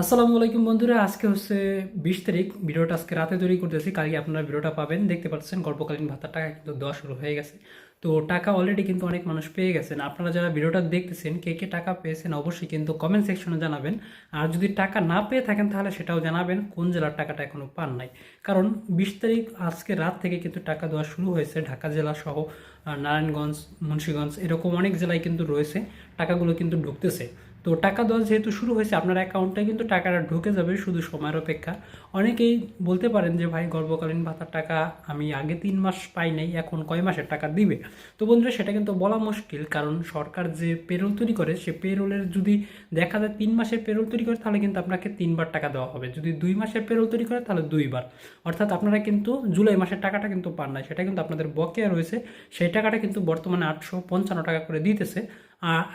আসসালামু আলাইকুম বন্ধুরা, আজকে হচ্ছে বিশ তারিখ। ভিডিওটা আজকে রাতে তৈরি করতেছি, কালকে আপনারা ভিডিওটা পাবেন। দেখতে পাচ্ছেন গল্পকালীন ভাতার টাকা কিন্তু দেওয়া শুরু হয়ে গেছে। তো টাকা অলরেডি কিন্তু অনেক মানুষ পেয়ে গেছেন। আপনারা যারা ভিডিওটা দেখতেছেন, কে কে টাকা পেয়েছেন অবশ্যই কিন্তু কমেন্ট সেকশনে জানাবেন। আর যদি টাকা না পেয়ে থাকেন তাহলে সেটাও জানাবেন, কোন জেলার টাকাটা এখনও পান নাই। কারণ বিশ তারিখ আজকে রাত থেকে কিন্তু টাকা দেওয়া শুরু হয়েছে। ঢাকা জেলা সহ নারায়ণগঞ্জ, মুন্সীগঞ্জ, এরকম অনেক জেলায় কিন্তু রয়েছে, টাকাগুলো কিন্তু ঢুকতেছে। তো টাকা দেওয়া যেহেতু শুরু হয়েছে, আপনার অ্যাকাউন্টে কিন্তু টাকাটা ঢুকে যাবে শুধু সময়ের অপেক্ষা। অনেকেই বলতে পারেন যে, ভাই, গর্ভকালীন ভাতার টাকা আমি আগে তিন মাস পাই নাই, এখন কয় মাসের টাকা দিবে? তো বন্ধুরা, সেটা কিন্তু বলা মুশকিল, কারণ সরকার যে পেরোল তৈরি করে, সে পেরোলের যদি দেখা যায় তিন মাসের পেরোল তৈরি করে, তাহলে কিন্তু আপনাকে তিনবার টাকা দেওয়া হবে। যদি দুই মাসের পেরোল তৈরি করে, তাহলে দুইবার। অর্থাৎ আপনারা কিন্তু জুলাই মাসের টাকাটা কিন্তু পান না সেটা কিন্তু আপনাদের বকেয়া রয়েছে। সেই টাকাটা কিন্তু বর্তমানে আটশো পঞ্চান্ন টাকা করে দিতেছে।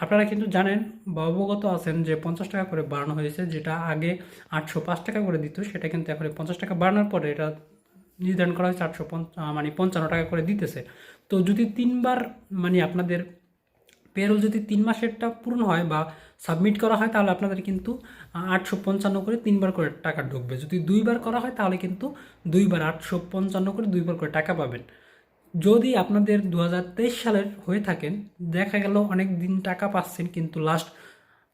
আপনারা কিন্তু জানেন বা অবগত আছেন যে পঞ্চাশ টাকা করে বাড়ানো হয়েছে, যেটা আগে আটশো পাঁচ টাকা করে দিত, সেটা কিন্তু এখন পঞ্চাশ টাকা বাড়ানোর পরে এটা নির্ধারণ করা হয়েছে আটশো মানে পঞ্চান্ন টাকা করে দিতেছে। তো যদি তিনবার মানে আপনাদের পেরোল যদি তিন মাসেরটা পূর্ণ হয় বা সাবমিট করা হয়, তাহলে আপনাদের কিন্তু আটশো পঞ্চান্ন করে তিনবার করে টাকা ঢুকবে। যদি দুইবার করা হয়, তাহলে কিন্তু দুইবার আটশো পঞ্চান্ন করে দুইবার করে টাকা পাবেন। যদি আপনাদের দু হাজার তেইশ সালের হয়ে থাকেন, দেখা গেল অনেক দিন টাকা পাচ্ছেন, কিন্তু লাস্ট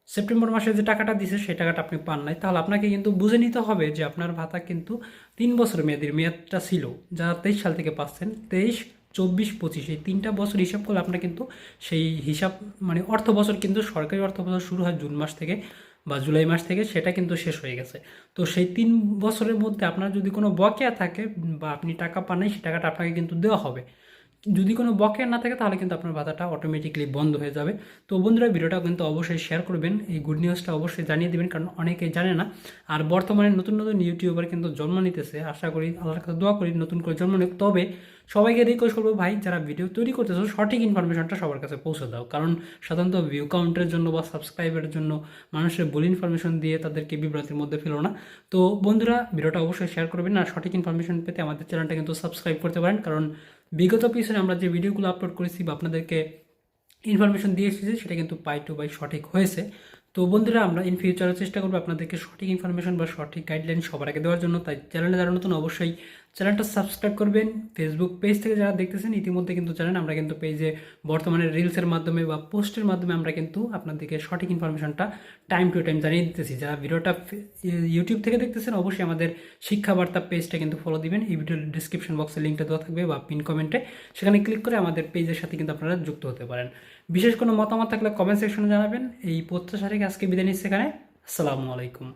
সেপ্টেম্বর মাসে যে টাকাটা দিছে, সেই টাকাটা আপনি পান নাই। তাহলে আপনাকে কিন্তু বুঝে নিতে হবে যে আপনার ভাতা কিন্তু তিন বছর মেয়াদের মেয়াদটা ছিল। যারা তেইশ সাল থেকে পাচ্ছেন, তেইশ, চব্বিশ, পঁচিশ, এই তিনটা বছর হিসাব করলে আপনার কিন্তু সেই হিসাব মানে অর্থ বছর কিন্তু সরকারি অর্থ বছর শুরু হয় জুন মাস থেকে। বা জুলাই মাস থেকে সেটা কিন্তু শেষ হয়ে গেছে। তো সেই তিন বছরের মধ্যে আপনার যদি কোনো বকেয়া থাকে বা আপনি টাকা পান নাই, সেই টাকাটা আপনাকে কিন্তু দেওয়া হবে। যদি কোনো বকেয়া না থাকে, তাহলে কিন্তু আপনার ভাতাটা অটোমেটিকলি বন্ধ হয়ে যাবে। তো বন্ধুরা, ভিডিওটা কিন্তু অবশ্যই শেয়ার করবেন। এই গুড নিউজটা অবশ্যই জানিয়ে দেবেন, কারণ অনেকেই জানে না। আর বর্তমানে নতুন নতুন ইউটিউবার কিন্তু জন্ম নিতেছে। আশা করি আল্লাহর কাছে দোয়া করি, নতুন করে জন্ম নিক। তবে সবাইকে রিকোয়েস্ট করব, ভাই, যারা ভিডিও তৈরি করতেছো, সঠিক ইনফরমেশনটা সবার কাছে পৌঁছে দাও। কারণ সাধারণত ভিউ কাউন্টের জন্য বা সাবস্ক্রাইবের জন্য মানুষের ভুল ইনফরমেশন দিয়ে তাদেরকে বিভ্রান্তির মধ্যে ফেলো না। তো বন্ধুরা, ভিডিওটা অবশ্যই শেয়ার করবেন। আর সঠিক ইনফরমেশন পেতে আমাদের চ্যানেলটা কিন্তু সাবস্ক্রাইব করতে পারেন। কারণ বিগত পিছনে আমরা যে ভিডিওগুলো আপলোড করেছি বা আপনাদেরকে ইনফরমেশন দিয়ে এসেছি, সেটা কিন্তু পাই টু বাই সঠিক হয়েছে। তো বন্ধুরা, আমরা ইন ফিউচারও চেষ্টা করব আপনাদেরকে সঠিক ইনফরমেশন বা সঠিক গাইডলাইন সবার আগে দেওয়ার জন্য। তাই চ্যানেলে যারা নতুন, অবশ্যই চ্যানেলটা সাবস্ক্রাইব করবেন। ফেসবুক পেজ থেকে যারা দেখতেছেন, ইতিমধ্যে কিন্তু জানেন আমরা কিন্তু পেজে বর্তমানে রিলসের মাধ্যমে বা পোস্টের মাধ্যমে আমরা কিন্তু আপনাদেরকে সঠিক ইনফরমেশনটা টাইম টু টাইম জানিয়ে দিতেছি। যারা ভিডিওটা ইউটিউব থেকে দেখতেছেন, অবশ্যই আমাদের শিক্ষা বার্তা পেজটা কিন্তু ফলো দিবেন। এই ভিডিওর ডিসক্রিপশন বক্সে লিঙ্কটা দেওয়া থাকবে বা পিন কমেন্টে সেখানে ক্লিক করে আমাদের পেজের সাথে কিন্তু আপনারা যুক্ত হতে পারেন। বিশেষ কোনো মতামত থাকলে কমেন্ট সেকশনে জানাবেন। এই প্রত্যাশা আজকে বিদায় নিচ্ছি এখানে। আসসালামু আলাইকুম।